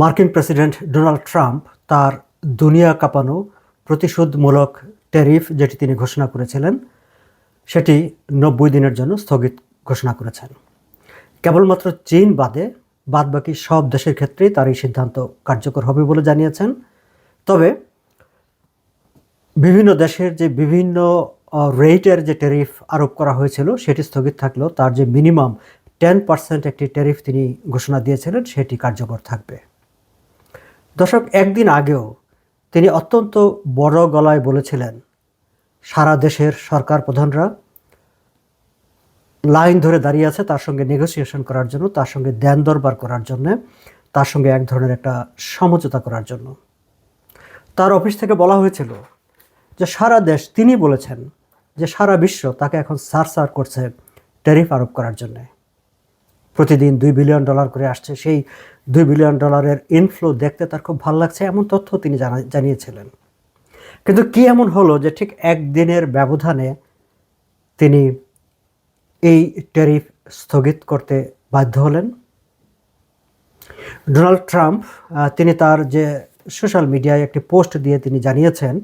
মার্কিন president Donald Trump তার দুনিয়া কাঁপানো প্রতিশোধমূলক ট্যারিফ যেটি তিনি ঘোষণা করেছিলেন, সেটি নব্বই দিনের জন্য স্থগিত ঘোষণা করেছেন। কেবলমাত্র চীন বাদে বাদবাকি সব দেশের ক্ষেত্রেই তার এই সিদ্ধান্ত কার্যকর হবে বলে জানিয়েছেন। তবে বিভিন্ন দেশের যে বিভিন্ন রেটের যে ট্যারিফ আরোপ করা হয়েছিল, সেটি স্থগিত থাকলেও তার যে মিনিমাম টেন পার্সেন্ট একটি ট্যারিফ তিনি ঘোষণা দিয়েছিলেন, সেটি কার্যকর থাকবে। দর্শক একদিন আগেও তিনি অত্যন্ত বড় গলায় বলেছিলেন, সারা দেশের সরকার প্রধানরা লাইন ধরে দাঁড়িয়ে আছে তার সঙ্গে নেগোসিয়েশন করার জন্য, তার সঙ্গে দেন দরবার করার জন্য, তার সঙ্গে এক ধরনের একটা সমঝোতা করার জন্য। তার অফিস থেকে বলা হয়েছিল যে, সারা দেশ তিনি বলেছেন যে, সারা বিশ্ব তাকে এখন সার সার করছে ট্যারিফ আরোপ করার জন্যে। প্রতিদিন দুই বিলিয়ন ডলার করে আসছে সেই দুই বিলিয়ন ডলারের ইনফ্লো দেখতে তার খুব ভালো লাগছে, এমন তথ্য তিনি জানা, জানিয়েছিলেন। কিন্তু কি এমন হলো যে ঠিক একদিনের ব্যবধানে তিনি এই ট্যারিফ স্থগিত করতে বাধ্য হলেন? ডোনাল্ড ট্রাম্প তিনি তার যে সোশ্যাল মিডিয়ায় একটি পোস্ট দিয়ে তিনি জানিয়েছেন,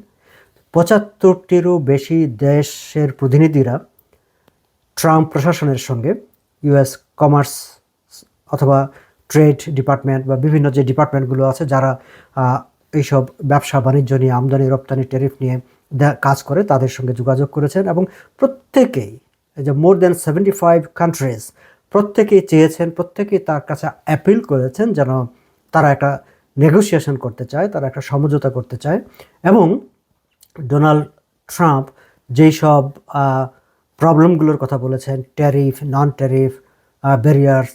পঁচাত্তরটিরও বেশি দেশের প্রতিনিধিরা ট্রাম্প প্রশাসনের সঙ্গে ইউএস কমার্স অথবা ট্রেড ডিপার্টমেন্ট বা বিভিন্ন যে ডিপার্টমেন্টগুলো আছে যারা এইসব ব্যবসা বাণিজ্য নিয়ে, আমদানি, রপ্তানি, ট্যারিফ নিয়ে কাজ করে, তাদের সঙ্গে যোগাযোগ করেছেন এবং প্রত্যেকেই যে more than seventy five countries প্রত্যেকেই চেয়েছেন, প্রত্যেকেই তার কাছে অ্যাপিল করেছেন যেন তারা একটা নেগোসিয়েশন করতে চায়, তারা একটা সমঝোতা করতে চায় এবং ডোনাল্ড ট্রাম্প যেই সব প্রবলেমগুলোর কথা বলেছেন tariff non tariff barriers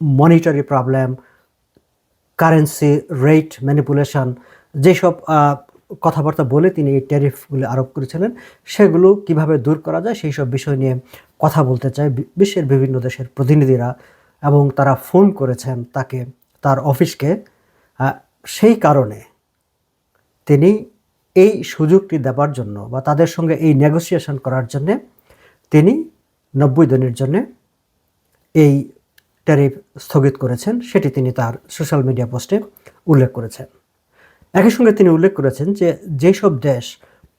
monetary problem currency rate manipulation যেসব কথাবার্তা বলে তিনি এই ট্যারিফগুলি আরোপ করেছিলেন, সেগুলো কীভাবে দূর করা যায় সেই সব বিষয় নিয়ে কথা বলতে চায় বিশ্বের বিভিন্ন দেশের প্রতিনিধিরা এবং তারা ফোন করেছেন তাকে, তার অফিসকে সেই কারণে তিনি এই সুযোগটি দেওয়ার জন্য বা তাদের সঙ্গে এই নেগোসিয়েশন করার জন্যে তিনি নব্বই দিনের জন্যে এই ট্যারিফ স্থগিত করেছেন, সেটি তিনি তার সোশ্যাল মিডিয়া পোস্টে উল্লেখ করেছেন। একই সঙ্গে তিনি উল্লেখ করেছেন যে, যেসব দেশ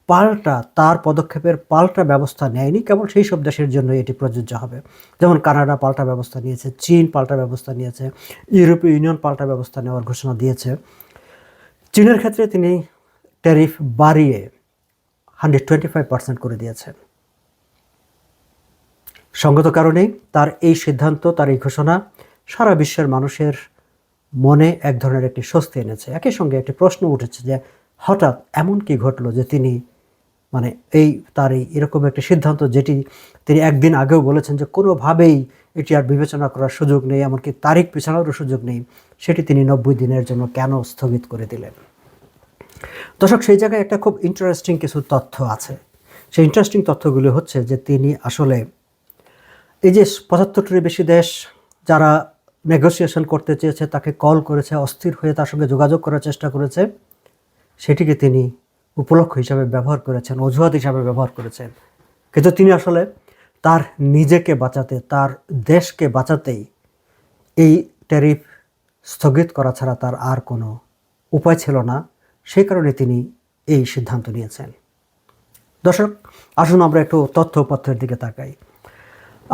পাল্টা তার পদক্ষেপের পাল্টা ব্যবস্থা নেয়নি, কেবল সেই সব দেশের জন্য এটি প্রযোজ্য হবে। যেমন কানাডা পাল্টা ব্যবস্থা নিয়েছে, চীন পাল্টা ব্যবস্থা নিয়েছে, ইউরোপীয় ইউনিয়ন পাল্টা ব্যবস্থা নেওয়ার ঘোষণা দিয়েছে। চীনের ক্ষেত্রে তিনি ট্যারিফ বাড়িয়ে হান্ড্রেড টোয়েন্টি ফাইভ পার্সেন্ট করে দিয়েছেন সঙ্গত কারণেই তার এই সিদ্ধান্ত, তার এই ঘোষণা সারা বিশ্বের মানুষের মনে এক ধরনের একটি স্বস্তি এনেছে। একই সঙ্গে একটি প্রশ্ন উঠেছে যে হঠাৎ এমন কি ঘটলো যে তিনি মানে এই তার এই এরকম একটি সিদ্ধান্ত যেটি তিনি একদিন আগেও বলেছেন যে কোনোভাবেই এটি আর বিবেচনা করার সুযোগ নেই, এমনকি তারিখ পিছানোরও সুযোগ নেই, সেটি তিনি নব্বই দিনের জন্য কেন স্থগিত করে দিলেন? দর্শক, সেই জায়গায় একটা খুব ইন্টারেস্টিং কিছু তথ্য আছে। সেই ইন্টারেস্টিং তথ্যগুলি হচ্ছে যে তিনি আসলে এই যে পঁচাত্তরটির বেশি দেশ যারা নেগোসিয়েশন করতে চেয়েছে, তাকে কল করেছে, অস্থির হয়ে তার সঙ্গে যোগাযোগ করার চেষ্টা করেছে, সেটিকে তিনি উপলক্ষ হিসাবে ব্যবহার করেছেন, অজুহাত হিসাবে ব্যবহার করেছেন। কিন্তু তিনি আসলে তার নিজেকে বাঁচাতে, তার দেশকে বাঁচাতেই এই ট্যারিফ স্থগিত করা ছাড়া তার আর কোনো উপায় ছিল না। সেই কারণে তিনি এই সিদ্ধান্ত নিয়েছেন। দর্শক, আসুন আমরা একটু তথ্য পত্রের দিকে তাকাই।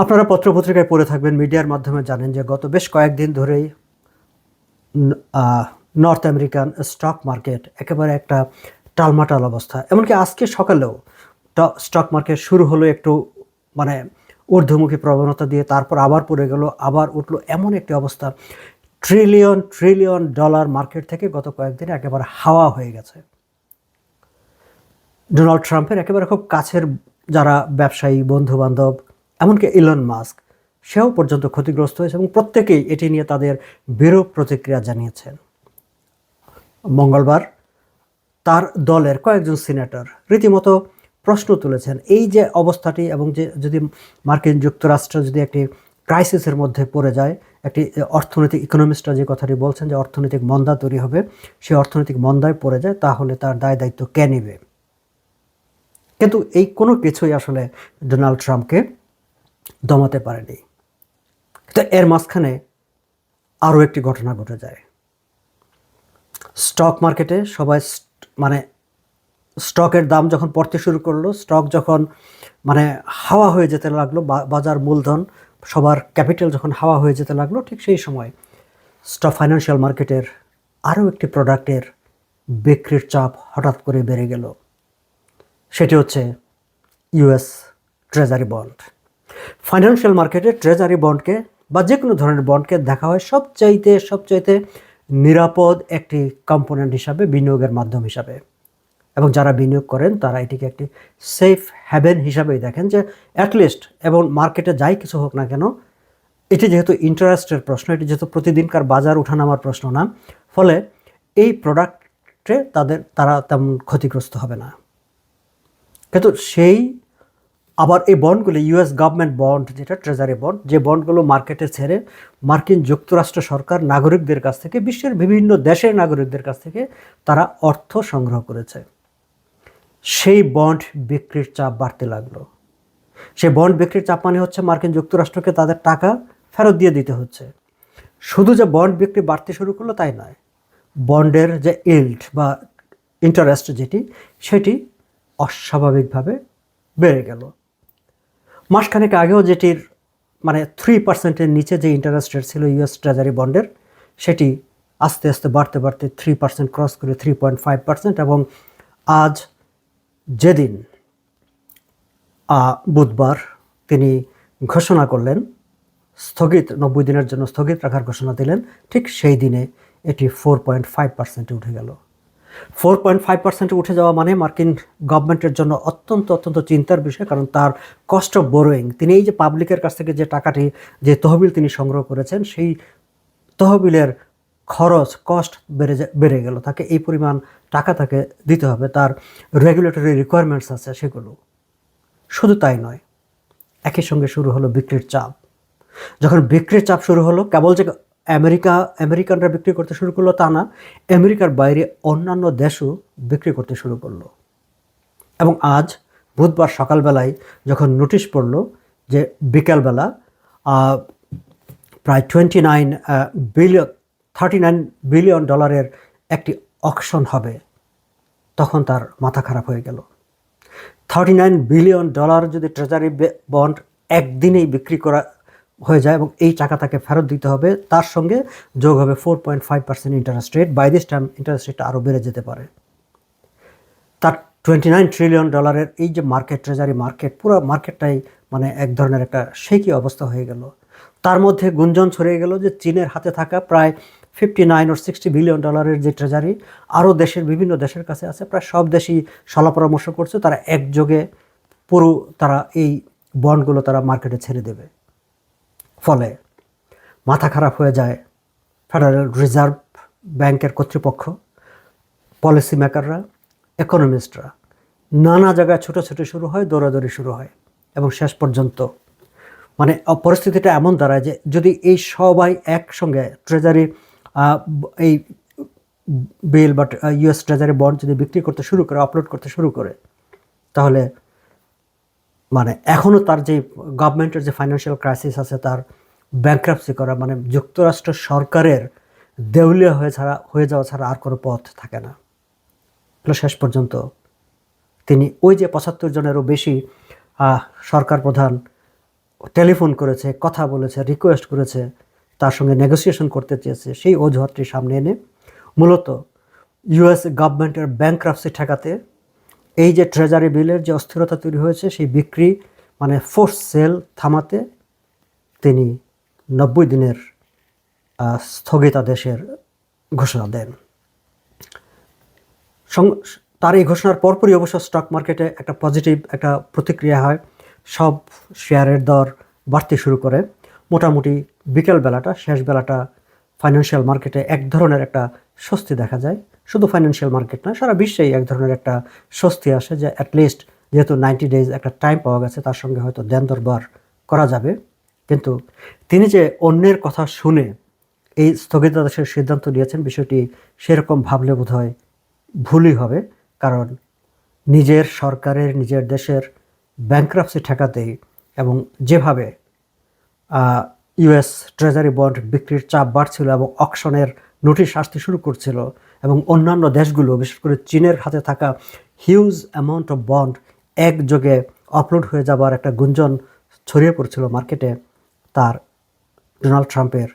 আপনারা পত্রপত্রিকায় পড়ে থাকবেন, মিডিয়ার মাধ্যমে জানেন যে গত বেশ কয়েকদিন ধরেই নর্থ আমেরিকান স্টক মার্কেট একেবারে একটা টালমাটাল অবস্থা। এমনকি আজকে সকালেও স্টক মার্কেট শুরু হলো একটু মানে ঊর্ধ্বমুখী প্রবণতা দিয়ে, তারপর আবার পড়ে গেল, আবার উঠল এমন একটি অবস্থা। ট্রিলিয়ন ট্রিলিয়ন ডলার মার্কেট থেকে গত কয়েকদিনে একেবারে হাওয়া হয়ে গেছে। ডোনাল্ড ট্রাম্পের একেবারে খুব কাছের যারা ব্যবসায়ী বন্ধু বান্ধব এমনকি ইলন মাস্ক সেও পর্যন্ত ক্ষতিগ্রস্ত হয়েছে এবং প্রত্যেকেই এটি নিয়ে তাদের বিরূপ প্রতিক্রিয়া জানিয়েছেন। মঙ্গলবার তার দলের কয়েকজন সিনেটর রীতিমতো প্রশ্ন তুলেছেন, এই যে অবস্থাটি এবং যে যদি মার্কিন যুক্তরাষ্ট্র যদি একটি ক্রাইসিসের মধ্যে পড়ে যায়, একটি অর্থনৈতিক ইকোনমিস্টরা যে কথাটি বলছেন যে অর্থনৈতিক মন্দা তৈরি হবে, সে অর্থনৈতিক মন্দায় পড়ে যায়, তাহলে তার দায় দায়িত্ব কে নেবে? কিন্তু এই কোনো কিছুই আসলে ডোনাল্ড ট্রাম্পকে দমাতে পারেনি। তো এর মাঝখানে আরও একটি ঘটনা ঘটে যায়। স্টক মার্কেটে সবাই মানে স্টকের দাম যখন পড়তে শুরু করল, স্টক যখন মানে হাওয়া হয়ে যেতে লাগল বাজার মূলধন, সবার ক্যাপিটাল যখন হাওয়া হয়ে যেতে লাগল, ঠিক সেই সময় স্টক ফাইন্যান্সিয়াল মার্কেটের আরও একটি প্রোডাক্টের বিক্রির চাপ হঠাৎ করে বেড়ে গেল। সেটি হচ্ছে ইউএস ট্রেজারি বন্ড। ফাইন্যান্সিয়াল মার্কেটে ট্রেজারি বন্ডকে বা যে কোনো ধরনের বন্ডকে দেখা হয় সবচাইতে সবচাইতে নিরাপদ একটি কম্পোনেন্ট হিসাবে, বিনিয়োগের মাধ্যম হিসাবে। এবং যারা বিনিয়োগ করেন, তারা এটিকে একটি সেফ হ্যাভেন হিসাবেই দেখেন যে অ্যাটলিস্ট এবং মার্কেটে যাই কিছু হোক না কেন, এটি যেহেতু ইন্টারেস্টের প্রশ্ন, এটি যেহেতু প্রতিদিনকার বাজার ওঠানামার প্রশ্ন না, ফলে এই প্রোডাক্টে তাদের, তারা তেমন ক্ষতিগ্রস্ত হবে না। কিন্তু সেই আবার এই বন্ডগুলি ইউএস গভর্নমেন্ট বন্ড যেটা ট্রেজারি বন্ড যে বন্ডগুলো মার্কেটে ছেড়ে মার্কিন যুক্তরাষ্ট্র সরকার নাগরিকদের কাছ থেকে, বিশ্বের বিভিন্ন দেশের নাগরিকদের কাছ থেকে তারা অর্থ সংগ্রহ করেছে। সেই বন্ড বিক্রির চাপ বাড়তে লাগল। সেই বন্ড বিক্রির চাপ মানে হচ্ছে মার্কিন যুক্তরাষ্ট্রকে তাদের টাকা ফেরত দিয়ে দিতে হচ্ছে। শুধু যে বন্ড বিক্রি বাড়তে শুরু করল তাই নয়, বন্ডের যে ইল্ড বা ইন্টারেস্ট যেটি, সেটি অস্বাভাবিকভাবে বেড়ে গেল। মাসখানেক আগেও যেটির মানে থ্রি পার্সেন্টের নিচে যে ইন্টারেস্ট রেট ছিল ইউএস ট্রেজারি বন্ডের সেটি আস্তে আস্তে বাড়তে বাড়তে থ্রি পার্সেন্ট ক্রস করে থ্রি পয়েন্ট ফাইভ পার্সেন্ট এবং আজ যেদিন বুধবার তিনি ঘোষণা করলেন, স্থগিত, নব্বই দিনের জন্য স্থগিত রাখার ঘোষণা দিলেন, ঠিক সেই দিনে এটি ফোর পয়েন্ট ফাইভ পার্সেন্টে উঠে গেল। ফোর পয়েন্ট ফাইভ পার্সেন্টে উঠে যাওয়া মানে মার্কিন গভর্নমেন্টের জন্য অত্যন্ত অত্যন্ত চিন্তার বিষয়, কারণ তার কস্ট অফ বোরোয়িং তিনি এই যে পাবলিকের কাছ থেকে যে টাকাটি, যে তহবিল তিনি সংগ্রহ করেছেন, সেই তহবিলের খরচ কস্ট বেড়ে বেড়ে গেল। তাকে এই পরিমাণ টাকা তাকে দিতে হবে। তার রেগুলেটরি রিকোয়ারমেন্টস আছে সেগুলো। শুধু তাই নয়, একই সঙ্গে শুরু হলো বিক্রির চাপ। যখন বিক্রির চাপ শুরু হলো, কেবল যে আমেরিকা, আমেরিকানরা বিক্রি করতে শুরু করল তা না, আমেরিকার বাইরে অন্যান্য দেশও বিক্রি করতে শুরু করল। এবং আজ বুধবার সকালবেলায় যখন নোটিশ পড়ল যে বিকেলবেলা প্রায় twenty nine billion thirty nine billion ডলারের একটি অকশন হবে, তখন তার মাথা খারাপ হয়ে গেল। থার্টি নাইন বিলিয়ন ডলার যদি ট্রেজারি বন্ড একদিনেই বিক্রি করা হয়ে যায় এবং এই টাকা তাকে ফেরত দিতে হবে। তার সঙ্গে যোগ হবে four point five percent interest rate by this time interest রেটটা আরও বেড়ে যেতে পারে। তার টোয়েন্টি নাইন ট্রিলিয়ন ডলারের এই যে মার্কেট ট্রেজারি মার্কেট পুরো মার্কেটটাই মানে এক ধরনের একটা শেকি অবস্থা হয়ে গেল। তার মধ্যে গুঞ্জন ছড়িয়ে গেল যে চীনের হাতে থাকা প্রায় ফিফটি নাইন ও সিক্সটি বিলিয়ন ডলারের যে ট্রেজারি আরও দেশের বিভিন্ন দেশের কাছে আছে। প্রায় সব দেশই সলা পরামর্শ করছে। তারা একযোগে পুরো তারা এই বন্ডগুলো তারা মার্কেটে ছেড়ে দেবে। ফলে মাথা খারাপ হয়ে যায় ফেডারেল রিজার্ভ ব্যাংকের কর্তৃপক্ষ পলিসি মেকাররা ইকোনমিস্টরা নানা জায়গায় ছোটাছুটি শুরু হয়, দৌড়াদৌড়ি শুরু হয় এবং শেষ পর্যন্ত মানে পরিস্থিতিটা এমন দাঁড়ায় যে যদি এই সবাই একসঙ্গে ট্রেজারি এই বিল বা ইউএস ট্রেজারি বন্ড যদি বিক্রি করতে শুরু করে আপলোড করতে শুরু করে, তাহলে মানে এখনও তার যে গভর্নমেন্টের যে ফাইন্যান্সিয়াল ক্রাইসিস আছে, তার ব্যাংক্রাপসি করা মানে যুক্তরাষ্ট্র সরকারের দেউলিয়া হয়ে ছাড়া, হয়ে যাওয়া ছাড়া আর কোনো পথ থাকে না। শেষ পর্যন্ত তিনি ওই যে পঁচাত্তর জনেরও বেশি সরকার প্রধান টেলিফোন করেছে, কথা বলেছে রিকোয়েস্ট করেছে, তার সঙ্গে নেগোসিয়েশন করতে চেয়েছে, সেই অজুহাতটি সামনে এনে মূলত ইউএস গভর্নমেন্টের ব্যাংক্রাপসি ঠেকাতে এই যে ট্রেজারি বিলের যে অস্থিরতা তৈরি হয়েছে, সেই বিক্রি মানে ফোর্স সেল থামাতে তিনি নব্বই দিনের স্থগিতাদেশের ঘোষণা দেন। তার এই ঘোষণার পরপরই অবশ্য স্টক মার্কেটে একটা পজিটিভ একটা প্রতিক্রিয়া হয়। সব শেয়ারের দর বাড়তে শুরু করে। মোটামুটি বিকেল বেলাটা শেষ বেলাটা ফাইন্যান্সিয়াল মার্কেটে এক ধরনের একটা স্বস্তি দেখা যায়। শুধু ফাইন্যান্সিয়াল মার্কেট না, সারা বিশ্বেই এক ধরনের একটা স্বস্তি আসে যে অ্যাটলিস্ট যেহেতু নাইনটি ডেজ একটা টাইম পাওয়া গেছে, তার সঙ্গে হয়তো দেন দরবার করা যাবে। কিন্তু তিনি যে অন্যের কথা শুনে এই স্থগিতাদেশের সিদ্ধান্ত নিয়েছেন, বিষয়টি সেরকম ভাবলে বোধহয় ভুলই হবে। কারণ নিজের সরকারের, নিজের দেশের ব্যাংক্রাপসি ঠেকাতেই এবং যেভাবে ইউএস ট্রেজারি বন্ড বিক্রির চাপ বাড়ছিল এবং অকশনের নোটিশ আসতে শুরু করছিল এবং অন্যান্য দেশগুলো, বিশেষ করে চীনের হাতে থাকা হিউজ অ্যামাউন্ট অফ বন্ড একযোগে অপলোড হয়ে যাবার একটা গুঞ্জন ছড়িয়ে পড়ছিল মার্কেটে, তার ডোনাল্ড ট্রাম্পের।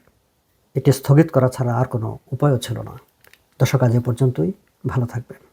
এটি স্থগিত করা ছাড়া আর কোনো উপায়ও ছিল না। দশক আজ এ পর্যন্তই। ভালো থাকবেন।